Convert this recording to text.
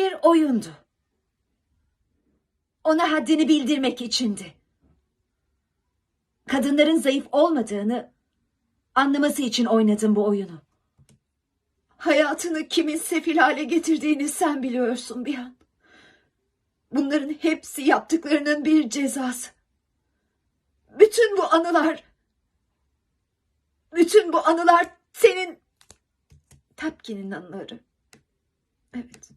bir oyundu. Ona haddini bildirmek içindi. Kadınların zayıf olmadığını anlaması için oynadım bu oyunu. Hayatını kimin sefil hale getirdiğini sen biliyorsun bir an. Bunların hepsi yaptıklarının bir cezası. Bütün bu anılar, bütün bu anılar senin Tapkin'in anıları. Evet.